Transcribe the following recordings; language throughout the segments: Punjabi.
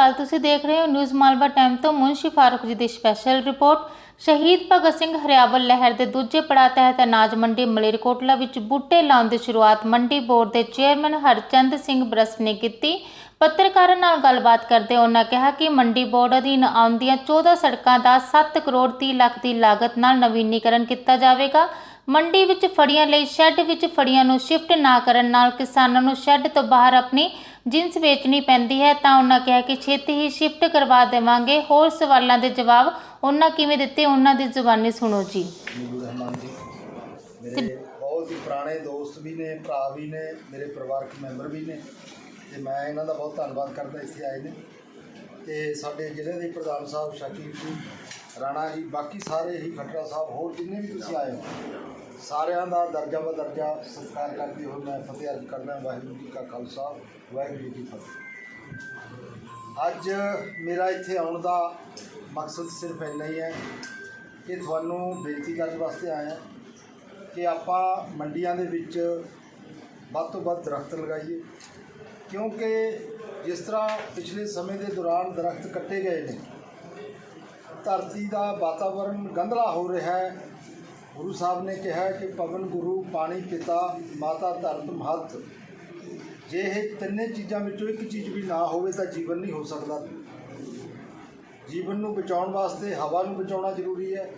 ਅਕਾਲ, ਤੁਸੀਂ ਦੇਖ ਰਹੇ ਹੋ ਨਿਊਜ਼ ਮਾਲਵਾ ਟਾਈਮ ਤੋਂ ਮੁਨਸ਼ੀ ਫਾਰੂਕ ਜੀ ਦੀ ਸਪੈਸ਼ਲ ਰਿਪੋਰਟ ਸ਼ਹੀਦ ਭਗਤ ਸਿੰਘ ਹਰਿਆਵਲ ਲਹਿਰ ਦੇ ਦੂਜੇ ਪੜਾਅ ਤਹਿਤ ਅਨਾਜ ਮੰਡੀ ਮਲੇਰਕੋਟਲਾ ਵਿੱਚ ਬੂਟੇ ਲਾਉਣ ਦੀ ਸ਼ੁਰੂਆਤ ਮੰਡੀ ਬੋਰਡ ਦੇ ਚੇਅਰਮੈਨ ਹਰਚੰਦ ਸਿੰਘ ਬਰਸ ਨੇ ਕੀਤੀ। ਪੱਤਰਕਾਰਾਂ ਨਾਲ ਗੱਲਬਾਤ ਕਰਦੇ ਉਹਨਾਂ ਕਿਹਾ ਕਿ ਮੰਡੀ ਬੋਰਡ ਅਧੀਨ ਆਉਂਦੀਆਂ 14 ਸੜਕਾਂ ਦਾ 7 ਕਰੋੜ 30 ਲੱਖ ਦੀ ਲਾਗਤ ਨਾਲ ਨਵੀਨੀਕਰਨ ਕੀਤਾ ਜਾਵੇਗਾ। ਮੰਡੀ ਵਿੱਚ ਫੜੀਆਂ ਲਈ ਸ਼ੈੱਡ ਵਿੱਚ ਫੜੀਆਂ ਨੂੰ ਸ਼ਿਫਟ ਨਾ ਕਰਨ ਨਾਲ ਕਿਸਾਨਾਂ ਨੂੰ ਸ਼ੈੱਡ ਤੋਂ ਬਾਹਰ ਆਪਣੀ ਜਿੰਸ ਵੇਚਣੀ ਪੈਂਦੀ ਹੈ ਤਾਂ ਉਹਨਾਂ ਕਿਹਾ ਕਿ ਛੇਤੀ ਹੀ ਸ਼ਿਫਟ ਕਰਵਾ ਦੇਵਾਂਗੇ। ਹੋਰ ਸਵਾਲਾਂ ਦੇ ਜਵਾਬ ਉਹਨਾਂ ਕਿਵੇਂ ਦਿੱਤੇ? ਉਹਨਾਂ ਦੀ ਜ਼ੁਬਾਨੀ ਸੁਣੋ ਜੀ। ਨੀਲੂ ਰਹਿਮਾਨ ਜੀ, ਮੇਰੇ ਬਹੁਤ ਹੀ ਪੁਰਾਣੇ ਦੋਸਤ ਵੀ ਨੇ, ਭਰਾ ਵੀ ਨੇ, ਮੇਰੇ ਪਰਿਵਾਰਕ ਮੈਂਬਰ ਵੀ ਨੇ। ਤੇ ਮੈਂ ਇਹਨਾਂ ਦਾ ਬਹੁਤ ਧੰਨਵਾਦ ਕਰਦਾ, ਇੱਥੇ ਆਏ ਨੇ। ਤੇ ਸਾਡੇ ਜ਼ਿਲ੍ਹੇ ਦੇ ਪ੍ਰਧਾਨ ਸਾਹਿਬ ਸ਼ਕੀਰ ਜੀ, ਰਾਣਾ ਜੀ, ਬਾਕੀ ਸਾਰੇ ਹੀ ਖੱਟਰਾ ਸਾਹਿਬ, ਹੋਰ ਜਿੰਨੇ ਵੀ ਤੁਸੀਂ ਆਏ ਹੋ ਸਾਰਿਆਂ ਦਾ ਦਰਜਾ ਬਦਰਜਾ ਸਤਿਕਾਰ ਕਰਦੇ ਹੋਏ ਮੈਂ ਫਤਿਹ ਅਰਜ਼ ਕਰਦਾ ਵਾਹਿਗੁਰੂ ਜੀ ਕਾ ਖਾਲਸਾ, ਵਾਹਿਗੁਰੂ ਜੀ ਕੀ ਫਤਿਹ। ਅੱਜ ਮੇਰਾ ਇੱਥੇ ਆਉਣ ਦਾ ਮਕਸਦ ਸਿਰਫ ਇੰਨਾ ਹੀ ਹੈ ਕਿ ਤੁਹਾਨੂੰ ਬੇਨਤੀ ਕਰਨ ਵਾਸਤੇ ਆਇਆ ਕਿ ਆਪਾਂ ਮੰਡੀਆਂ ਦੇ ਵਿੱਚ ਵੱਧ ਤੋਂ ਵੱਧ ਦਰਖਤ ਲਗਾਈਏ, ਕਿਉਂਕਿ ਜਿਸ ਤਰ੍ਹਾਂ ਪਿਛਲੇ ਸਮੇਂ ਦੇ ਦੌਰਾਨ ਦਰਖਤ ਕੱਟੇ ਗਏ ਨੇ, ਧਰਤੀ ਦਾ ਵਾਤਾਵਰਣ ਗੰਧਲਾ ਹੋ ਰਿਹਾ ਹੈ ਗੁਰੂ ਸਾਹਿਬ ਨੇ ਕਿਹਾ ਕਿ ਪਵਨ ਗੁਰੂ, ਪਾਣੀ ਪਿਤਾ, ਮਾਤਾ ਧਰਤ, ਮਹਤ। ਜੇ ਇਹ ਤਿੰਨੇ ਚੀਜ਼ਾਂ ਵਿੱਚੋਂ ਇੱਕ ਚੀਜ਼ ਵੀ ਨਾ ਹੋਵੇ ਤਾਂ ਜੀਵਨ ਨਹੀਂ ਹੋ ਸਕਦਾ। ਜੀਵਨ ਨੂੰ ਬਚਾਉਣ ਵਾਸਤੇ ਹਵਾ ਨੂੰ ਬਚਾਉਣਾ ਜ਼ਰੂਰੀ ਹੈ,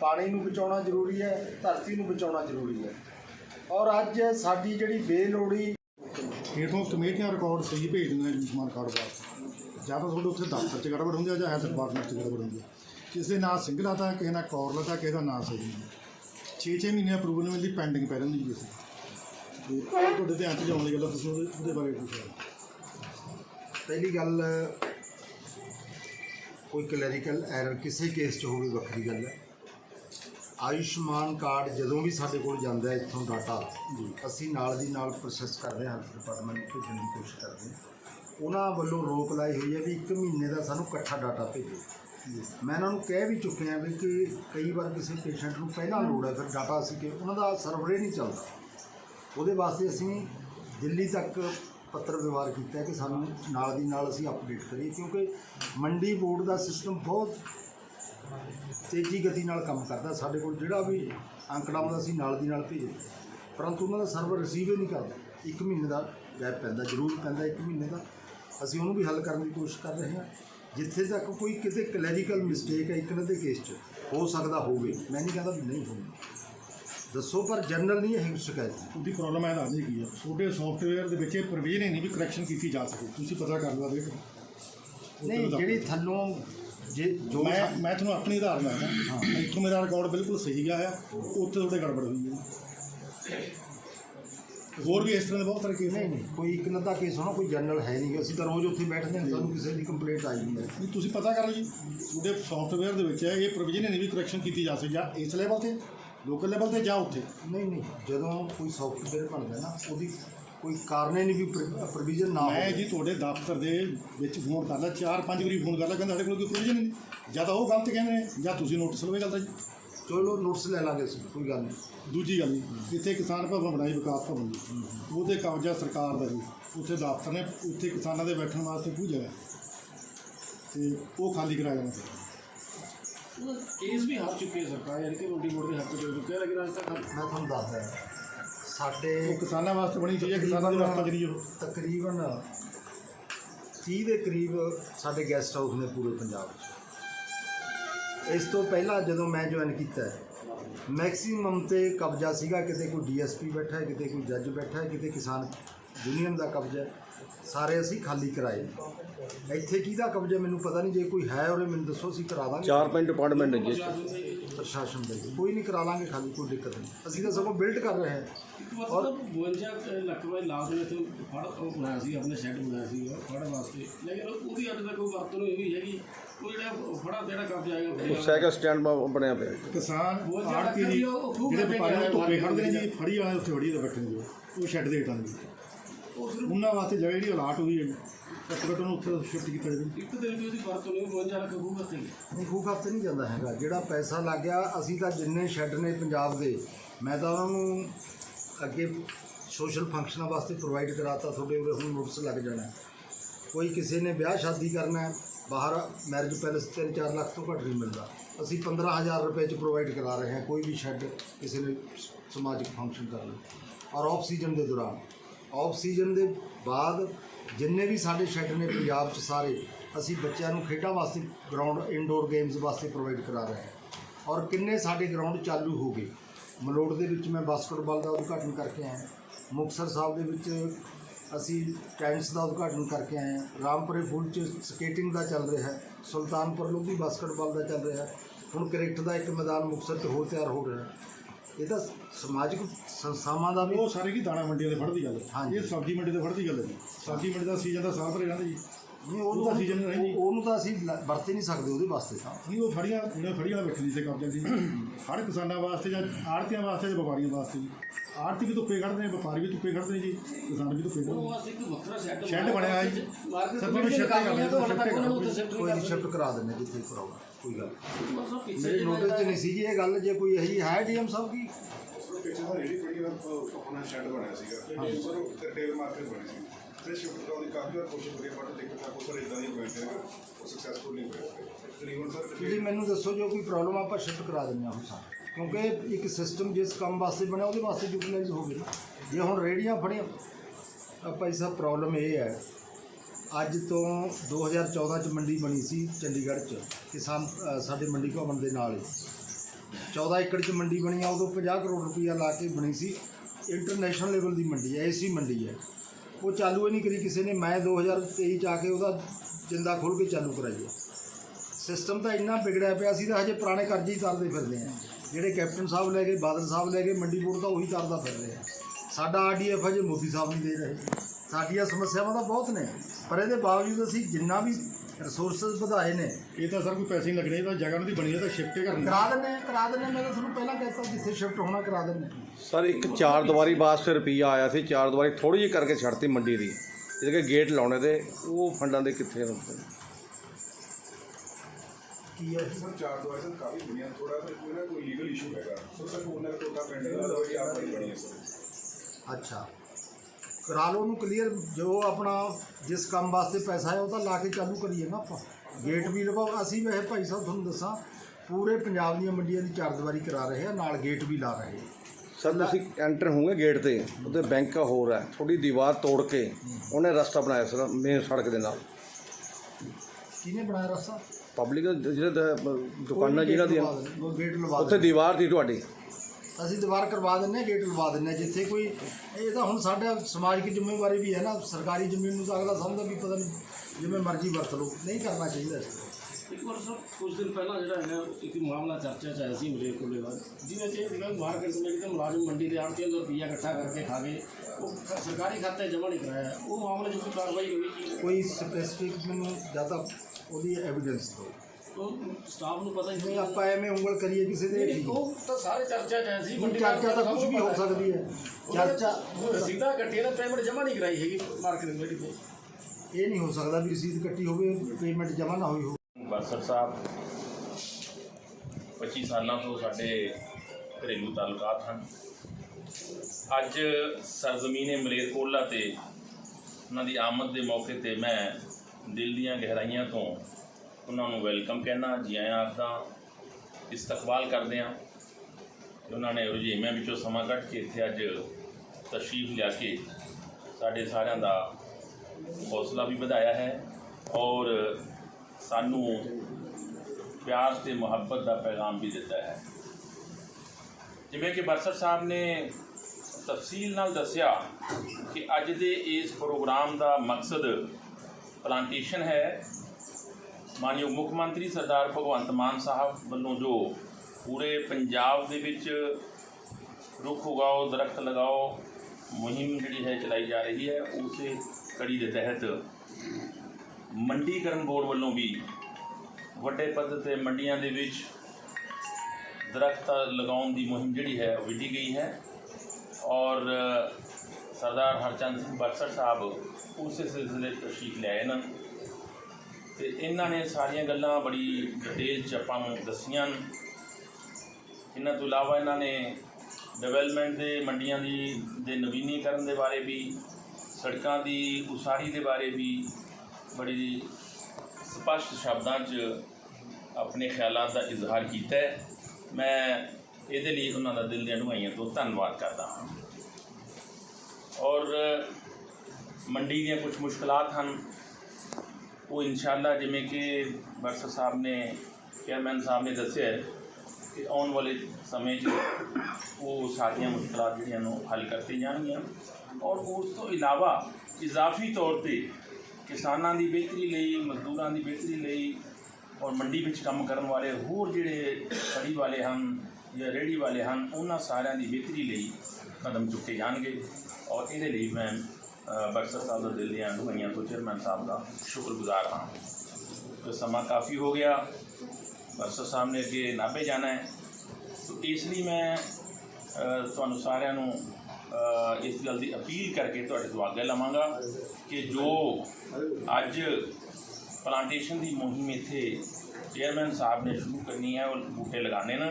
ਪਾਣੀ ਨੂੰ ਬਚਾਉਣਾ ਜ਼ਰੂਰੀ ਹੈ, ਧਰਤੀ ਨੂੰ ਬਚਾਉਣਾ ਜ਼ਰੂਰੀ ਹੈ। ਔਰ ਅੱਜ ਸਾਡੀ ਜਿਹੜੀ ਬੇਲੋੜੀ ਹੇਠੋਂ ਕਮੇਟੀਆਂ ਰਿਕਾਰਡ ਸਹੀ ਭੇਜ ਦਿੰਦੀਆਂ ਨੇ ਆਯੁਸ਼ਮਾਨ ਕਾਰਡ ਵਾਸਤੇ ਜਾਂ ਤਾਂ ਤੁਹਾਡੇ ਉੱਥੇ ਦਫ਼ਤਰ 'ਚ ਗੜਬੜ ਹੁੰਦੀ ਆ ਜਾਂ ਹੈਲਥ ਡਿਪਾਰਟਮੈਂਟ 'ਚ ਗੜਬੜ ਹੁੰਦੀ ਆ। ਕਿਸੇ ਨਾਂ ਸਿੰਗਲਾ ਤਾਂ ਕਿਸੇ ਨਾਲ ਕੌਰ ਲਤਾ ਕਿਸੇ ਦਾ ਨਾਂ ਸਹੀ ਨਹੀਂ। 6-6 ਮਹੀਨੇ ਅਪਰੂਵਲ ਮਿਲਦੀ ਪੈਂਡਿੰਗ ਪੈ ਰਹਿੰਦੀ ਜੀ ਅਸੀਂ। ਤੇ ਉਹ ਤੁਹਾਡੇ ਧਿਆਨ 'ਚ ਜਾਣ ਦੀ ਗੱਲ ਆ, ਤੁਸੀਂ ਉਹਦੇ ਉਹਦੇ ਬਾਰੇ ਪੁੱਛਿਆ ਪਹਿਲੀ ਗੱਲ ਕੋਈ ਕਲੈਰੀਕਲ ਐਰਰ ਕਿਸੇ ਕੇਸ 'ਚ ਹੋਵੇ ਵੱਖਰੀ ਗੱਲ ਹੈ। ਆਯੁਸ਼ਮਾਨ ਕਾਰਡ ਜਦੋਂ ਵੀ ਸਾਡੇ ਕੋਲ ਜਾਂਦਾ ਹੈ ਇੱਥੋਂ ਡਾਟਾ ਅਸੀਂ ਨਾਲ ਦੀ ਨਾਲ ਪ੍ਰੋਸੈਸ ਕਰਦੇ ਹਾਂ ਹੈਲਥ ਡਿਪਾਰਟਮੈਂਟ ਨੂੰ ਭੇਜਣ ਦੀ ਕੋਸ਼ਿਸ਼ ਕਰਦੇ ਹਾਂ। ਉਹਨਾਂ ਵੱਲੋਂ ਰੋਕ ਲਾਈ ਹੋਈ ਹੈ ਵੀ ਇੱਕ ਮਹੀਨੇ ਦਾ ਸਾਨੂੰ ਇਕੱਠਾ ਡਾਟਾ ਭੇਜੋ। ਮੈਂ ਇਹਨਾਂ ਨੂੰ ਕਹਿ ਵੀ ਚੁੱਕਿਆ ਵੀ ਕਿ ਕਈ ਵਾਰ ਕਿਸੇ ਪੇਸ਼ੈਂਟ ਨੂੰ ਪਹਿਲਾਂ ਲੋੜ ਹੈ, ਫਿਰ ਡਾਟਾ ਸੀ ਕਿ ਉਹਨਾਂ ਦਾ ਸਰਵਰ ਹੀ ਨਹੀਂ ਚੱਲਦਾ। ਉਹਦੇ ਵਾਸਤੇ ਅਸੀਂ ਦਿੱਲੀ ਤੱਕ ਪੱਤਰ ਵਿਵਹਾਰ ਕੀਤਾ ਕਿ ਸਾਨੂੰ ਨਾਲ ਦੀ ਨਾਲ ਅਸੀਂ ਅਪਡੇਟ ਕਰੀਏ, ਕਿਉਂਕਿ ਮੰਡੀ ਬੋਰਡ ਦਾ ਸਿਸਟਮ ਬਹੁਤ ਤੇਜ਼ੀ ਗਤੀ ਨਾਲ ਕੰਮ ਕਰਦਾ ਸਾਡੇ ਕੋਲ ਜਿਹੜਾ ਵੀ ਅੰਕੜਾ ਆਉਂਦਾ ਅਸੀਂ ਨਾਲ ਦੀ ਨਾਲ ਭੇਜਦੇ ਪਰੰਤੂ ਉਹਨਾਂ ਦਾ ਸਰਵਰ ਰਿਸੀਵ ਹੀ ਨਹੀਂ ਕਰਦਾ। ਇੱਕ ਮਹੀਨੇ ਦਾ ਗੈਪ ਪੈਂਦਾ, ਜ਼ਰੂਰ ਪੈਂਦਾ ਇੱਕ ਮਹੀਨੇ ਦਾ। ਅਸੀਂ ਉਹਨੂੰ ਵੀ ਹੱਲ ਕਰਨ ਦੀ ਕੋਸ਼ਿਸ਼ ਕਰ ਰਹੇ ਹਾਂ। ਜਿੱਥੇ ਤੱਕ ਕੋਈ ਕਿਸੇ ਕਲੈਰੀਕਲ ਮਿਸਟੇਕ ਹੈ ਇੱਕ ਨਾ ਦੇ ਕੇਸ 'ਚ ਹੋ ਸਕਦਾ ਹੋਵੇ। ਮੈਂ ਨਹੀਂ ਕਹਿੰਦਾ ਵੀ ਨਹੀਂ ਹੋਵੇ। ਦੱਸੋ ਪਰ ਜਨਰਲ ਨਹੀਂ ਇਹ ਸ਼ਿਕਾਇਤ ਉਹਦੀ ਪ੍ਰੋਬਲਮ ਹੈ ਦੱਸ ਕੀ ਆ। ਤੁਹਾਡੇ ਸੌਫਟਵੇਅਰ ਦੇ ਵਿੱਚ ਇਹ ਪ੍ਰੋਵੀਜ਼ਨ ਹੀ ਨਹੀਂ ਵੀ ਕਰੈਕਸ਼ਨ ਕੀਤੀ ਜਾ ਸਕੇ। ਤੁਸੀਂ ਪਤਾ ਕਰ ਲਓ ਦੇਖ। ਨਹੀਂ ਜਿਹੜੀ ਥੱਲੋਂ ਜੇ ਜੋ ਮੈਂ ਮੈਂ ਤੁਹਾਨੂੰ ਆਪਣੀ ਉਦਾਹਰਨ ਦੱਸਦਾ ਹਾਂ। ਇੱਥੋਂ ਮੇਰਾ ਰਿਕਾਰਡ ਬਿਲਕੁਲ ਸਹੀ ਗਿਆ ਆ। ਉੱਥੇ ਤੁਹਾਡੇ ਗੜਬੜ ਹੋਈ ਹੈ ਹੋਰ ਵੀ ਇਸ ਤਰ੍ਹਾਂ ਦੇ ਬਹੁਤ ਸਾਰੇ ਕੇਸ ਨਹੀਂ ਨਹੀਂ ਕੋਈ ਇੱਕ ਨਦਾ ਕੇਸ ਹੋਣਾ ਕੋਈ ਜਨਰਲ ਹੈ ਨਹੀਂ ਅਸੀਂ ਤਾਂ ਰੋਜ਼ ਉੱਥੇ ਬੈਠਦੇ ਹਾਂ ਸਾਨੂੰ ਕਿਸੇ ਦੀ ਕੰਪਲੇਂਟ ਆਈ ਨਹੀਂ ਹੈ। ਤੁਸੀਂ ਪਤਾ ਕਰ ਲਓ ਜੀ ਤੁਹਾਡੇ ਸੌਫਟਵੇਅਰ ਦੇ ਵਿੱਚ ਹੈ ਇਹ ਪ੍ਰੋਵੀਜ਼ਨ ਨਹੀਂ ਵੀ ਕਰੈਕਸ਼ਨ ਕੀਤੀ ਜਾ ਸਕੇ ਜਾਂ ਇਸ ਲੈਵਲ ਤੇ ਲੋਕਲ ਲੈਵਲ ਤੇ ਜਾਂ ਉੱਥੇ? ਨਹੀਂ ਨਹੀਂ ਜਦੋਂ ਕੋਈ ਸੌਫਟਵੇਅਰ ਬਣਦਾ ਨਾ ਉਹਦੀ ਕੋਈ ਕਾਰਨੇ ਨਹੀਂ ਵੀ ਪ੍ਰੋਵੀਜ਼ਨ ਨਾ ਮੈਂ ਹੋਵੇ। ਜੀ ਤੁਹਾਡੇ ਦਫ਼ਤਰ ਦੇ ਵਿੱਚ ਫੋਨ ਕਰ ਲਿਆ ਚਾਰ ਪੰਜ ਵਾਰੀ ਫੋਨ ਕਰ ਲਿਆ ਕਹਿੰਦਾ ਸਾਡੇ ਕੋਲ ਕੋਈ ਪ੍ਰੋਵੀਜ਼ਨ ਨਹੀਂ। ਜਾਂ ਤਾਂ ਉਹ ਗਲਤ ਕਹਿੰਦੇ ਨੇ ਜਾਂ ਤੁਸੀਂ ਨੋਟਿਸ ਲਵੇ ਗੱਲ ਦਾ ਜੀ। ਚਲੋ ਨੋਟਿਸ ਲੈ ਲਾਂਗੇ ਅਸੀਂ ਕੋਈ ਗੱਲ ਨਹੀਂ ਦੂਜੀ ਗੱਲ ਜੀ ਇੱਥੇ ਕਿਸਾਨ ਭਵਨ ਬਣਾਈ ਵਿਕਾਸ ਭਵਨ ਜੀ ਉਹਦੇ ਕਬਜ਼ਾ ਸਰਕਾਰ ਦਾ ਜੀ ਉੱਥੇ ਦਫ਼ਤਰ ਨੇ ਉੱਥੇ ਕਿਸਾਨਾਂ ਦੇ ਬੈਠਣ ਵਾਸਤੇ ਪੂਜਾ ਹੈ ਤੇ ਉਹ ਖਾਲੀ ਕਰਾਇਆ ਜਾਣਾ ਚਾਹੀਦਾ। केस भी हार चुके हैं सरकार यानी कि मंडी बोर्ड के हाथ चल चुके हैं लेकिन आज तक हम- ਮੈਂ ਤੁਹਾਨੂੰ ਦੱਸਦਾ ਸਾਡੇ ਉਹ ਕਿਸਾਨਾਂ ਵਾਸਤੇ ਬਣੀ ਚੀਜ਼ ਹੈ ਕਿਸਾਨਾਂ ਦੇ ਵਾਸਤੇ ਜਿਹੜੀ ਉਹ ਤਕਰੀਬਨ 30 ਦੇ ਕਰੀਬ ਸਾਡੇ ਗੈਸਟ ਹਾਊਸ ਨੇ ਪੂਰੇ ਪੰਜਾਬ 'ਚ ਇਸ ਤੋਂ ਪਹਿਲਾਂ ਜਦੋਂ ਮੈਂ ਜੁਆਇਨ ਕੀਤਾ ਮੈਕਸਿਮਮ ਤੇ ਕਬਜ਼ਾ ਸੀਗਾ, ਕਿਤੇ ਕੋਈ ਡੀਐਸਪੀ ਬੈਠਾ ਹੈ, ਕਿਤੇ ਕੋਈ ਜੱਜ ਬੈਠਾ ਹੈ, ਕਿਤੇ ਕਿਸਾਨ ਯੂਨੀਅਨ ਦਾ ਕਬਜ਼ਾ। ਸਾਰੇ ਅਸੀਂ ਖਾਲੀ ਕਰਾਏ ਇੱਥੇ ਕਿਹਦਾ ਕਬਜ਼ਾ ਮੈਨੂੰ ਪਤਾ ਨਹੀਂ। ਜੇ ਕੋਈ ਹੈ ਉਹਨੇ ਮੈਨੂੰ ਦੱਸੋ ਅਸੀਂ ਕਰਾ ਦਾਂਗੇ। ਚਾਰ ਪੰਜ ਡਿਪਾਰਟਮੈਂਟ ਨੇ ਜੀ ਪ੍ਰਸ਼ਾਸਨ ਦੇ ਕੋਈ ਨਹੀਂ ਕਰਾ ਲਾਂਗੇ ਖਾਲੀ ਕੋਈ ਦਿੱਕਤ ਨਹੀਂ। ਅਸੀਂ ਤਾਂ ਸਗੋਂ ਬਿਲਡ ਕਰ ਰਹੇ ਹਾਂ। ਮਤਲਬ 52 ਲੱਖ ਰੁਪਏ ਲਾ ਕੇ ਇੱਥੇ ਫੜ ਉਹ ਬਣਾਇਆ ਸੀ ਆਪਣੇ ਸ਼ੈੱਡ ਬਣਾਇਆ ਸੀ ਉਹ ਫੜ ਵਾਸਤੇ। ਲੇਕਿਨ ਉਹਦੀ ਅੱਜ ਤੱਕ ਕੋਈ ਵਰਤੋਂ ਨਹੀਂ ਹੋਈ ਹੈਗੀ। ਉਹ ਜਿਹੜਾ ਫੜਾ ਜਿਹੜਾ ਕਬਜ਼ਾ ਆਏਗਾ ਉਹ ਸਾਈਕਲ ਸਟੈਂਡ ਬਣਿਆ ਪਿਆ। ਕਿਸਾਨ ਉਹ ਜਿਹੜਾ ਆੜਤੀ ਦੀ ਜਿਹੜੇ ਵਪਾਰੀ ਧੁੱਪੇ ਖੜਦੇ ਨੇ ਜੀ ਫੜੀ ਵਾਲੇ ਉੱਥੇ ਫੜੀ ਤੇ ਬੈਠੇ ਨੇ ਜੀ ਉਹ ਸ਼ੈੱਡ ਦੇ ਹੇਠਾਂ ਜੀ ਉਹਨਾਂ ਵਾਸਤੇ ਜਗ੍ਹਾ ਜਿਹੜੀ ਅਲਾਟ ਹੋਈ ਹੈ ਜੀ ਘੱਟੋ ਘੱਟ ਉਹਨੂੰ ਉੱਥੇ ਸ਼ਿਫਟ ਕੀਤਾ ਜਾਵੇ। ਇੱਕ ਦਿਨ ਵੀ ਉਹਦੀ ਵਰਤੋਂ ਨਹੀਂ 52 ਲੱਖ ਖੂਹ ਵਾਸਤੇ ਨਹੀਂ। ਖੂਹ ਖਾਤੇ ਨਹੀਂ ਜਾਂਦਾ ਹੈਗਾ। ਜਿਹੜਾ ਪੈਸਾ ਲੱਗ ਗਿਆ ਅਸੀਂ ਤਾਂ ਜਿੰਨੇ ਸ਼ੈੱਡ ਨੇ ਪੰਜਾਬ ਦੇ ਮੈਂ ਤਾਂ ਉਹਨਾਂ ਨੂੰ ਅੱਗੇ ਸੋਸ਼ਲ ਫੰਕਸ਼ਨਾਂ ਵਾਸਤੇ ਪ੍ਰੋਵਾਈਡ ਕਰਾਤਾ ਤੁਹਾਡੇ ਉਰੇ ਹੁਣ ਨੋਟਿਸ ਲੱਗ ਜਾਣਾ। ਕੋਈ ਕਿਸੇ ਨੇ ਵਿਆਹ ਸ਼ਾਦੀ ਕਰਨਾ ਹੈ ਬਾਹਰ ਮੈਰਿਜ ਪੈਲੇਸ 3-4 ਲੱਖ ਤੋਂ ਘੱਟ ਨਹੀਂ ਮਿਲਦਾ। ਅਸੀਂ 15000 ਰੁਪਏ ਚ ਪ੍ਰੋਵਾਈਡ ਕਰਾ ਰਹੇ ਹਾਂ ਕੋਈ ਵੀ ਸ਼ੈੱਡ ਕਿਸੇ ਨੇ ਸਮਾਜਿਕ ਫੰਕਸ਼ਨ ਕਰਨਾ ਔਰ ਆਫ ਸੀਜ਼ਨ ਦੇ ਦੌਰਾਨ ਆਫ ਸੀਜ਼ਨ ਦੇ ਬਾਅਦ ਜਿੰਨੇ ਵੀ ਸਾਡੇ ਸ਼ੈੱਡ ਨੇ ਪੰਜਾਬ 'ਚ ਸਾਰੇ, ਅਸੀਂ ਬੱਚਿਆਂ ਨੂੰ ਖੇਡਾਂ ਵਾਸਤੇ ਗਰਾਊਂਡ ਇਨਡੋਰ ਗੇਮਸ ਵਾਸਤੇ ਪ੍ਰੋਵਾਈਡ ਕਰਾ ਰਹੇ ਹਾਂ। ਔਰ ਕਿੰਨੇ ਸਾਡੇ ਗਰਾਊਂਡ ਚਾਲੂ ਹੋ ਗਏ। ਮਲੋਟ ਦੇ ਵਿੱਚ ਮੈਂ ਬਾਸਕਟਬਾਲ ਦਾ ਉਦਘਾਟਨ ਕਰਕੇ ਆਇਆ। ਮੁਕਤਸਰ ਸਾਹਿਬ ਦੇ ਵਿੱਚ ਅਸੀਂ ਟੈਨਿਸ ਦਾ ਉਦਘਾਟਨ ਕਰਕੇ ਆਏ ਹਾਂ। ਰਾਮਪੁਰੇ ਫੂਲ 'ਚ ਸਕੇਟਿੰਗ ਦਾ ਚੱਲ ਰਿਹਾ ਹੈ। ਸੁਲਤਾਨਪੁਰ ਲੋਧੀ ਬਾਸਕਟਬਾਲ ਦਾ ਚੱਲ ਰਿਹਾ ਹੈ। ਹੁਣ ਕ੍ਰਿਕਟ ਦਾ ਇੱਕ ਮੈਦਾਨ ਮੁਕਤਸਰ 'ਚ ਹੋਰ ਤਿਆਰ ਹੋ ਰਿਹਾ ਹੈ। ਇਹ ਤਾਂ ਸਮਾਜਿਕ ਸੰਸਥਾਵਾਂ ਦਾ ਵੀ ਉਹ ਸਾਰੇ ਕੀ ਦਾਣਾ ਮੰਡੀਆਂ ਦੇ ਫੜਦੀ ਗੱਲ। ਇਹ ਸਬਜ਼ੀ ਮੰਡੀ ਦੇ ਫੜਦੀ ਗੱਲ ਹੈ ਜੀ। ਸਬਜ਼ੀ ਮੰਡੀ ਦਾ ਸੀਜ਼ਨ ਦਾ ਸਾਲ ਭਰੇ ਰਹਿੰਦਾ ਜੀ। ਨਹੀਂ ਉਹ ਤਾਂ season ਨਹੀਂ। ਜੀ। ਉਹ- ਉਹਨੂੰ ਤਾਂ ਅਸੀਂ ਲ- ਵਰਤ ਹੀ ਨਹੀਂ ਸਕਦੇ ਉਹਦੇ ਵਾਸਤੇ। ਤਾਂ ਨਹੀਂ ਉਹ ਫੜੀਆਂ ਉਹਨੇ ਫੜੀਆਂ ਵਾਲਾ ਬੈਠੀ ਸੀ ਕਬਜ਼ਾ ਸੀ। ਹਰ ਕਿਸਾਨਾਂ ਵਾਸਤੇ ਜਾਂ ਆੜਤੀਆਂ ਵਾਸਤੇ ਜਾਂ ਵਪਾਰੀਆਂ ਵਾਸਤੇ ਜੀ। ਆੜਤੀ ਵੀ ਧੁੱਪੇ ਖੜਦੇ ਨੇ ਵਪਾਰੀ ਵੀ ਧੁੱਪੇ ਖੜਦੇ ਨੇ ਜੀ ਕਿਸਾਨ ਵੀ ਧੁੱਪੇ ਉਹ ਖੜਦੇ ਵਾਸਤੇ ਇੱਕ ਵੱਖਰਾ ਸ਼ੈੱਡ ਸ਼ੈੱਡ ਬਣਿਆ ਹੈ ਜੀ। ਮਾਰਕੀਟ ਸਰ, ਤੁਹਾਨੂੰ ਸ਼ਿਫਟ ਕਰ ਦਿੰਦੇ, ਤੋਂ ਸ਼ਿਫਟ ਕਰ ਉਹਨਾਂ ਨੂੰ ਦਿੰਦੇ। ਸ਼ਿਫਟ ਕੋਈ ਕਰ ਨਹੀਂ ਸ਼ਿਫਟ ਕਰਾ ਦਿੰਦੇ ਜਿੱਥੇ ਕਰਾਉਣਾ ਕੋਈ ਗੱਲ ਨਹੀਂ। ਪਿੱਛੇ ਮੇਰੇ ਨੋਟਿਸ 'ਚ ਨਹੀਂ ਸੀ ਜੀ ਇਹ ਗੱਲ ਜੇ ਕੋਈ ਇਹੀ ਹੈ ਡੀਐਮ ਸਾਹਿਬ ਕੀ? ਪਿੱਛੇ ਤਾਂ ਰੇੜੀ ਬੜੀ ਆਪਣਾ ਸ਼ੈੱਡ ਬਣਿਆ ਸੀਗਾ। ਸਰ ਉਹ ਰਿਟੇਲ ਮਾਰਕੀਟ ਬਣੀ ਸੀ। ਤੇ ਸ਼ਿਫਟ ਕਰਾਉਣ ਦੀ ਕਾਫੀ ਵਾਰ ਕੋਸ਼ਿਸ਼ ਕਰੀ ਬਟ ਦਿੱਕਤ ਆ ਕੋਈ ਇਦਾਂ ਦੀ ਹੋਈ ਹੈ ਉਹ ਸਕਸੈਸਫੁਲ ਨਹੀਂ ਹੋਇਆ ਤਕਰੀਬਨ ਸਰ ਤੁਸੀਂ ਮੈਨੂੰ ਦੱਸੋ ਜੋ ਕੋਈ ਪ੍ਰੋਬਲਮ ਆਪਾਂ ਸ਼ਿਫਟ ਕਰਾ ਦਿੰਦੇ ਹਾਂ ਹੁਣ ਸਾਰਾ ਕਿਉਂਕਿ ਇੱਕ ਸਿਸਟਮ ਜਿਸ ਕੰਮ ਵਾਸਤੇ ਬਣਿਆ, ਉਹਦੇ ਵਾਸਤੇ ਯੂਟਿਲਾਈਜ਼ ਹੋਵੇ ਨਾ ਜੇ ਹੁਣ ਰੇੜੀਆਂ ਫੜੀਆਂ ਆਪਾਂ ਇਸ ਪ੍ਰੋਬਲਮ ਇਹ ਹੈ, ਅੱਜ ਤੋਂ 2014 ਚ ਮੰਡੀ ਬਣੀ ਸੀ ਚੰਡੀਗੜ੍ਹ ਚ, ਕਿਸਾਨ ਸਾਡੇ ਮੰਡੀ ਭਵਨ ਦੇ ਨਾਲ ਹੀ। 14 ਏਕੜ ਚ ਮੰਡੀ ਬਣੀ ਆ, ਉਦੋਂ 50 ਕਰੋੜ ਰੁਪਈਆ ਲਾ ਕੇ ਬਣੀ ਸੀ। ਇੰਟਰਨੈਸ਼ਨਲ ਲੈਵਲ ਦੀ ਮੰਡੀ ਹੈ ਐਸੀ ਮੰਡੀ ਹੈ। ਉਹ ਚਾਲੂ ਹੀ ਨਹੀਂ ਕਰੀ ਕਿਸੇ ਨੇ। ਮੈਂ 2023 ਚ ਆ ਕੇ ਉਹਦਾ ਜਿੰਦਾ ਖੋਲ ਕੇ ਚਾਲੂ ਕਰਾਈਏ ਸਿਸਟਮ ਤਾਂ ਇੰਨਾ ਵਿਗੜਿਆ ਪਿਆ ਸੀ ਤਾਂ ਹਜੇ ਪੁਰਾਣੇ ਕਰਜ਼ੇ ਹੀ ਤਰਦੇ ਫਿਰਦੇ ਆ। ਜਿਹੜੇ ਕੈਪਟਨ ਸਾਹਿਬ ਲੈ ਗਏ, ਬਾਦਲ ਸਾਹਿਬ ਲੈ ਗਏ, ਮੰਡੀ ਬੋਰਡ ਤਾਂ ਉਹੀ ਤਰਦਾ ਫਿਰ ਰਹੇ ਆ। ਸਾਡਾ ਆਰਡੀਐਫ ਹਜੇ ਮੋਦੀ ਸਾਹਿਬ ਨਹੀਂ ਦੇ ਰਹੇ। ਸਾਡੀਆਂ ਸਮੱਸਿਆਵਾਂ ਤਾਂ ਬਹੁਤ ਨੇ, ਪਰ ਇਹਦੇ ਬਾਵਜੂਦ ਅਸੀਂ ਜਿੰਨਾ ਵੀ ਰਿਸੋਰਸਸ ਵਧਾਏ ਨੇ। ਇਹ ਤਾਂ ਸਰ ਕੋਈ ਪੈਸੇ ਨਹੀਂ ਲੱਗਣੇ ਇਹ ਤਾਂ ਜਗ੍ਹਾ ਦੀ ਬਣੀ ਹੈ ਤਾਂ ਸ਼ਿਫਟ ਹੀ ਕਰਨੀ। ਕਰਾ ਦਿੰਦੇ ਹਾਂ, ਕਰਾ ਦਿੰਦੇ ਹਾਂ। ਮੈਂ ਤਾਂ ਤੁਹਾਨੂੰ ਪਹਿਲਾਂ ਕਹਿਤਾ ਜਿੱਥੇ ਸ਼ਿਫਟ ਹੋਣਾ ਕਰਾ ਦਿੰਦੇ ਹਾਂ। ਸਰ ਇੱਕ ਚਾਰ ਦੀਵਾਰੀ ਵਾਸਤੇ ਰੁਪਈਆ ਆਇਆ ਸੀ ਚਾਰ ਦੀਵਾਰੀ ਥੋੜੀ ਜਿਹੀ ਕਰਕੇ ਛੱਡਤੀ ਮੰਡੀ ਦੀ। ਜਿਹਦੇ ਕਿ ਗੇਟ ਲਾਉਣੇ ਤੇ ਉਹ ਫੰਡਾਂ ਦੇ ਕਿੱਥੇ ਰੁਪਏ ਕੀ ਹੈ ਸਰ ਚਾਰ ਦੋ ਸਰ ਕਾਫੀ ਬੜੀਆਂ ਥੋੜਾ ਸਰ ਕੋਈ ਨਾ ਕੋਈ ਲੀਗਲ ਇਸ਼ੂ ਹੈਗਾ। ਸੋ ਸਰ ਉਹਨਾਂ ਦਾ ਟੋਟਾ ਪੈਂਡਿੰਗ ਹੈ ਦਵਾਈ ਆਪ ਹੀ ਬਣੀ ਹੈ ਸਰ। ਅੱਛਾ। ਕਰਾ ਲਓ ਉਹਨੂੰ ਕਲੀਅਰ ਜੋ ਆਪਣਾ ਜਿਸ ਕੰਮ ਵਾਸਤੇ ਪੈਸਾ ਹੈ ਉਹ ਤਾਂ ਲਾ ਕੇ ਚਾਲੂ ਕਰੀਏ ਨਾ ਆਪਾਂ। ਗੇਟ ਵੀ ਲਵਾਓ। ਅਸੀਂ ਵੈਸੇ ਭਾਈ ਸਾਹਿਬ ਤੁਹਾਨੂੰ ਦੱਸਾਂ ਪੂਰੇ ਪੰਜਾਬ ਦੀਆਂ ਮੰਡੀਆਂ ਦੀ ਚਾਰ ਦੀਵਾਰੀ ਕਰਾ ਰਹੇ ਆ ਨਾਲ ਗੇਟ ਵੀ ਲਾ ਰਹੇ ਸਰ ਤੁਸੀਂ ਐਂਟਰ ਹੋਗੇ ਗੇਟ ਤੇ? ਉਹਦੇ ਬੈਂਕ ਹੋਰ ਹੈ ਥੋੜੀ ਦੀਵਾਰ ਤੋੜ ਕੇ ਉਹਨੇ ਰਸਤਾ ਬਣਾਇਆ ਸਰ ਮੇਨ ਸੜਕ ਦੇ ਨਾਲ। ਕਿਹਨੇ ਬਣਾਇਆ ਰਸਤਾ? ਪਬਲਿਕ ਜਿਹੜੇ ਦ- ਦੁਕਾਨਾਂ ਜਿਹਨਾਂ ਦੀਆਂ। ਉਹ ਗੇਟ ਲਵਾ ਉੱਥੇ ਦੀਵਾਰ ਸੀ ਤੁਹਾਡੀ। ਅਸੀਂ ਦੀਵਾਰ ਕਰਵਾ ਦਿੰਦੇ ਹਾਂ ਗੇਟ ਲਵਾ ਦਿੰਦੇ ਹਾਂ। ਜਿੱਥੇ ਕੋਈ ਇਹ ਤਾਂ ਹੁਣ ਸਾਡਾ ਸਮਾਜਿਕ ਜ਼ਿੰਮੇਵਾਰੀ ਵੀ ਹੈ ਨਾ ਸਰਕਾਰੀ ਜ਼ਮੀਨ ਨੂੰ ਤਾਂ ਅਗਲਾ ਸਮਝਦਾ ਵੀ ਪਤਾ ਨਹੀਂ ਜਿਵੇਂ ਮਰਜ਼ੀ ਵਰਤ ਲਓ ਨਹੀਂ ਕਰਨਾ ਚਾਹੀਦਾ। ਇਸ ਤਰ੍ਹਾਂ। ਇੱਕ ਵਾਰ ਸਰ ਕੁਝ ਦਿਨ ਪਹਿਲਾਂ ਜਿਹੜਾ ਹੈਗਾ ਇੱਕ ਮਾਮਲਾ ਚਰਚਾ 'ਚ ਆਇਆ ਸੀ ਮੇਰੇ ਕੋਲੇ ਦਾ ਜਿਹਦੇ 'ਚ ਜਿਹੜਾ ਮਾਰਕੀਟ ਕਮੇਟੀ ਦੇ ਮੁਲਾਜ਼ਮ ਮੰਡੀ ਦੇ ਆੜਤੀਆਂ ਦਾ ਰੁਪਈਆ ਇਕੱਠਾ ਕਰਕੇ ਖਾ ਗਏ। ਉਹ ਸਰਕਾਰੀ ਖਾਤੇ ਜਮ੍ਹਾਂ ਨਹੀਂ ਕਰਾਇਆ। ਉਹ ਮਾਮਲੇ 'ਚ ਕੋਈ ਕਾਰਵਾਈ ਹੋਈ ਕੋਈ ਸਪੈਸੀਫਿਕ ਮੈਨੂੰ ਜ਼ਿਆਦਾ ਉਹਦੀ ਐਵੀਡੈਂਸ ਦਿਓ। ਉਹ ਸਟਾਫ ਨੂੰ ਪਤਾ ਹੀ ਨਹੀਂ ਆਪਾਂ ਐਵੇਂ ਉਂਗਲ ਕਰੀਏ ਕਿਸੇ ਦੇ। ਉਹ ਤਾਂ ਸਾਰੇ ਚਰਚਾ 'ਚ ਸੀ ਨਹੀਂ, ਚਰਚਾ ਤਾਂ ਕੁਝ ਵੀ ਹੋ ਸਕਦੀ ਹੈ। ਚਰਚਾ ਸਿੱਧਾ ਕੱਟੇ ਨਾ ਪੇਮੈਂਟ ਜਮ੍ਹਾਂ ਨਹੀਂ ਕਰਾਈ ਹੈਗੀ ਮਾਰਕੀਟ ਕਮੇਟੀ ਤੋਂ ਇਹ ਨਹੀਂ ਹੋ ਸਕਦਾ ਵੀ ਰਸੀਦ ਕੱਟੀ ਹੋਵੇ ਪੇਮੈਂਟ ਜਮ੍ਹਾਂ ਨਾ ਹੋਈ ਹੋਵੇ। ਬਾਸਰ ਸਾਹਿਬ 25 ਸਾਲਾਂ ਤੋਂ ਸਾਡੇ ਘਰੇਲੂ ਤਾਲੁਕਾਤ ਹਨ। ਅੱਜ ਸਰਜ਼ਮੀਨੇ ਮਲੇਰਕੋਟਲਾ ਤੇ ਉਹਨਾਂ ਦੀ ਆਮਦ ਦੇ ਮੌਕੇ ਤੇ ਮੈਂ ਦਿਲ ਦੀਆਂ ਗਹਿਰਾਈਆਂ ਤੋਂ ਉਹਨਾਂ ਨੂੰ ਵੈਲਕਮ ਕਹਿਣਾ, ਜੀ ਆਇਆਂ ਆਖਦਾ ਇਸਤਕਬਾਲ ਕਰਦੇ ਹਾਂ ਕਿ ਉਹਨਾਂ ਨੇ ਰੁਝੇਵਿਆਂ ਵਿੱਚੋਂ ਸਮਾਂ ਕੱਢ ਕੇ ਇੱਥੇ ਅੱਜ ਤਸ਼ਰੀਫ ਲਿਆ ਕੇ ਸਾਡੇ ਸਾਰਿਆਂ ਦਾ ਹੌਸਲਾ ਵੀ ਵਧਾਇਆ ਹੈ ਔਰ ਸਾਨੂੰ ਪਿਆਰ ਤੇ ਮੁਹੱਬਤ ਦਾ ਪੈਗਾਮ ਵੀ ਦਿੱਤਾ ਹੈ। ਜਿਵੇਂ ਕਿ ਬਰਸਰ ਸਾਹਿਬ ਨੇ ਤਫਸੀਲ ਨਾਲ ਦੱਸਿਆ ਕਿ ਅੱਜ ਦੇ ਇਸ ਪ੍ਰੋਗਰਾਮ ਦਾ ਮਕਸਦ ਪਲਾਂਟੇਸ਼ਨ ਹੈ। ਮਾਨਯੋਗ ਮੁੱਖ ਮੰਤਰੀ ਸਰਦਾਰ ਭਗਵੰਤ ਮਾਨ ਸਾਹਿਬ ਵੱਲੋਂ ਜੋ ਪੂਰੇ ਪੰਜਾਬ ਦੇ ਵਿੱਚ ਰੁੱਖ ਉਗਾਓ, ਦਰਖਤ ਲਗਾਓ, ਮੁਹਿੰਮ ਜਿਹੜੀ ਹੈ ਚਲਾਈ ਜਾ ਰਹੀ ਹੈ, ਉਸੇ ਕੜੀ ਦੇ ਤਹਿਤ ਮੰਡੀਕਰਨ ਬੋਰਡ ਵੱਲੋਂ ਵੀ ਵੱਡੇ ਪੱਧਰ ਤੇ ਮੰਡੀਆਂ ਦੇ ਵਿੱਚ ਦਰਖਤ ਲਗਾਉਣ ਦੀ ਮੁਹਿੰਮ ਜਿਹੜੀ ਹੈ ਉਹ ਵਿੱਢੀ ਗਈ ਹੈ। ਔਰ ਸਰਦਾਰ ਹਰਚੰਦ ਸਿੰਘ ਬਰਸਰ ਸਾਹਿਬ ਉਸੇ ਸਿਲਸਿਲੇ 'ਚ ਤਸ਼ਰੀਫ ਲਿਆਏ ਨੇ। ਤੇ ਇਹਨਾਂ ਨੇ ਸਾਰੀਆਂ ਗੱਲਾਂ ਬੜੀ ਡਿਟੇਲ 'ਚ ਆਪਾਂ ਨੂੰ ਦੱਸੀਆਂ ਨੇ। ਇਹਨਾਂ ਤੋਂ ਇਲਾਵਾ ਇਹਨਾਂ ਨੇ ਡਿਵੈਲਪਮੈਂਟ ਦੇ ਮੰਡੀਆਂ ਦੀ, ਦੇ ਨਵੀਨੀਕਰਨ ਦੇ ਬਾਰੇ ਵੀ, ਸੜਕਾਂ ਦੀ ਉਸਾਰੀ ਦੇ ਬਾਰੇ ਵੀ ਬੜੀ ਸਪਸ਼ਟ ਸ਼ਬਦਾਂ 'ਚ ਆਪਣੇ ਖਿਆਲਾਂ ਦਾ ਇਜ਼ਹਾਰ ਕੀਤਾ ਹੈ। ਮੈਂ ਇਹਦੇ ਲਈ ਉਹਨਾਂ ਦਾ ਦਿਲ ਦੀਆਂ ਡੂੰਘਾਈਆਂ ਤੋਂ ਧੰਨਵਾਦ ਕਰਦਾ ਹਾਂ। ਔਰ ਮੰਡੀ ਦੀਆਂ ਕੁਝ ਮੁਸ਼ਕਲਾਤ ਹਨ। ਉਹ ਇਨਸ਼ਾਅੱਲਾ ਜਿਵੇਂ ਕਿ ਬਰਸਰ ਸਾਹਿਬ ਨੇ, ਚੇਅਰਮੈਨ ਸਾਹਿਬ ਨੇ ਦੱਸਿਆ ਕਿ ਆਉਣ ਵਾਲੇ ਸਮੇਂ 'ਚ ਉਹ ਸਾਰੀਆਂ ਮੁਸ਼ਕਲਾਤ ਜਿਹੜੀਆਂ ਨੂੰ ਹੱਲ ਕਰਤੀਆਂ ਜਾਣਗੀਆਂ ਔਰ ਉਸ ਤੋਂ ਇਲਾਵਾ ਇਜ਼ਾਫੀ ਤੌਰ ਤੇ ਕਿਸਾਨਾਂ ਦੀ ਬਿਹਤਰੀ ਲਈ, ਮਜ਼ਦੂਰਾਂ ਦੀ ਬਿਹਤਰੀ ਲਈ ਔਰ ਮੰਡੀ ਵਿੱਚ ਕੰਮ ਕਰਨ ਵਾਲੇ ਹੋਰ ਜਿਹੜੇ ਫੜੀ ਵਾਲੇ ਹਨ ਜਾਂ ਰੇਹੜੀ ਵਾਲੇ ਹਨ, ਉਹਨਾਂ ਸਾਰਿਆਂ ਦੀ ਬਿਹਤਰੀ ਲਈ ਕਦਮ ਚੁੱਕੇ ਜਾਣਗੇ ਔਰ ਇਹਦੇ ਲਈ ਮੈਂ ਅ, ਬਰਸਰ ਸਾਹਿਬ ਦਾ ਦਿਲ ਦੀਆਂ ਡੂੰਘਾਈਆਂ ਤੋਂ ਚੇਅਰਮੈਨ ਸਾਹਿਬ ਦਾ ਸ਼ੁਕਰਗੁਜ਼ਾਰ ਹਾਂ। ਤੇ ਸਮਾਂ ਕਾਫੀ ਹੋ ਗਿਆ। ਬਰਸਰ ਸਾਹਿਬ ਨੇ ਅੱਗੇ ਨਾਭੇ ਜਾਣਾ ਹੈ। ਸੋ ਇਸ ਲਈ ਮੈਂ ਤੁਹਾਨੂੰ ਸਾਰਿਆਂ ਨੂੰ ਇਸ ਗੱਲ ਦੀ ਅਪੀਲ ਕਰਕੇ ਤੁਹਾਡੇ ਤੋਂ ਆਗਿਆ ਲਵਾਂਗਾ ਕਿ ਜੋ ਅੱਜ ਪਲਾਂਟੇਸ਼ਨ ਦੀ ਮੁਹਿੰਮ ਇੱਥੇ ਚੇਅਰਮੈਨ ਸਾਹਿਬ ਨੇ ਸ਼ੁਰੂ ਕਰਨੀ ਹੈ ਉਹ ਬੂਟੇ ਲਗਾਉਣੇ ਨੇ।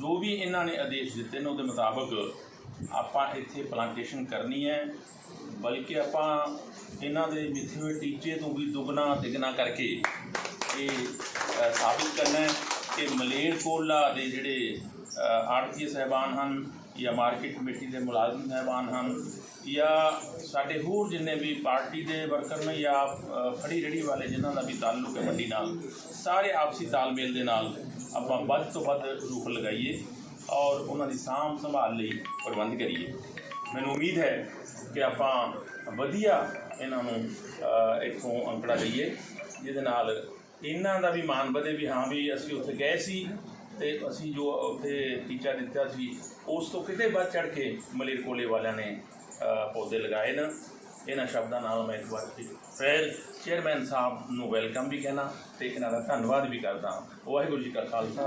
ਜੋ ਵੀ ਇਹਨਾਂ ਨੇ ਆਦੇਸ਼ ਦਿੱਤੇ ਨੇ ਉਹਦੇ ਮੁਤਾਬਕ ਆਪਾਂ ਇੱਥੇ ਪਲਾਂਟੇਸ਼ਨ ਕਰਨੀ ਹੈ। ਬਲਕਿ ਆਪਾਂ ਇਹਨਾਂ ਦੇ ਮਿੱਥੇ ਹੋਏ ਟੀਚੇ ਤੋਂ ਵੀ ਦੁੱਗਣਾ ਤਿਗਣਾ ਕਰਕੇ ਇਹ ਸਾਬਿਤ ਕਰਨਾ ਹੈ ਕਿ ਮਲੇਰਕੋਲਾ ਦੇ ਜਿਹੜੇ ਆੜਤੀ ਸਹਿਬਾਨ ਹਨ ਜਾਂ ਮਾਰਕੀਟ ਕਮੇਟੀ ਦੇ ਮੁਲਾਜ਼ਮ ਸਹਿਬਾਨ ਹਨ ਜਾਂ ਸਾਡੇ ਹੋਰ ਜਿੰਨੇ ਵੀ ਪਾਰਟੀ ਦੇ ਵਰਕਰ ਨੇ ਜਾਂ ਅ, ਫੜੀ ਰੇਹੜੀ ਵਾਲੇ ਜਿਨ੍ਹਾਂ ਦਾ ਵੀ ਤਾਲੁਕ ਹੈ ਮੰਡੀ ਨਾਲ ਸਾਰੇ ਆਪਸੀ ਤਾਲਮੇਲ ਦੇ ਨਾਲ ਆਪਾਂ ਵੱਧ ਤੋਂ ਵੱਧ ਰੁੱਖ ਲਗਾਈਏ ਔਰ ਉਹਨਾਂ ਦੀ ਸਾਂਭ ਸੰਭਾਲ ਲਈ ਪ੍ਰਬੰਧ ਕਰੀਏ। ਮੈਨੂੰ ਉਮੀਦ ਹੈ ਕਿ ਆਪਾਂ ਵਧੀਆ ਇਹਨਾਂ ਨੂੰ ਇੱਥੋਂ ਅੰਕੜਾ ਲਈਏ, ਜਿਹਦੇ ਨਾਲ ਇਹਨਾਂ ਦਾ ਵੀ ਮਾਣ ਵਧੇ ਵੀ ਹਾਂ ਵੀ ਅਸੀਂ ਉੱਥੇ ਗਏ ਸੀ ਤੇ ਅਸੀਂ ਜੋ ਉੱਥੇ ਟੀਚਾ ਦਿੱਤਾ ਸੀ, ਉਸ ਤੋਂ ਕਿਤੇ ਵੱਧ ਚੜ ਕੇ ਮਲੇਰਕੋਲੇ ਵਾਲਿਆਂ ਨੇ ਪੌਦੇ ਲਗਾਏ ਨੇ, ਇਹਨਾਂ ਸ਼ਬਦਾਂ ਨਾਲ ਮੈਂ ਇੱਕ ਵਾਰ ਫਿਰ ਚੇਅਰਮੈਨ ਸਾਹਿਬ ਨੂੰ ਵੈਲਕਮ ਵੀ ਕਹਿਣਾ ਤੇ ਇਹਨਾਂ ਦਾ ਧੰਨਵਾਦ ਵੀ ਕਰਦਾ ਵਾਹਿਗੁਰੂ ਜੀ ਕਾ ਖਾਲਸਾ।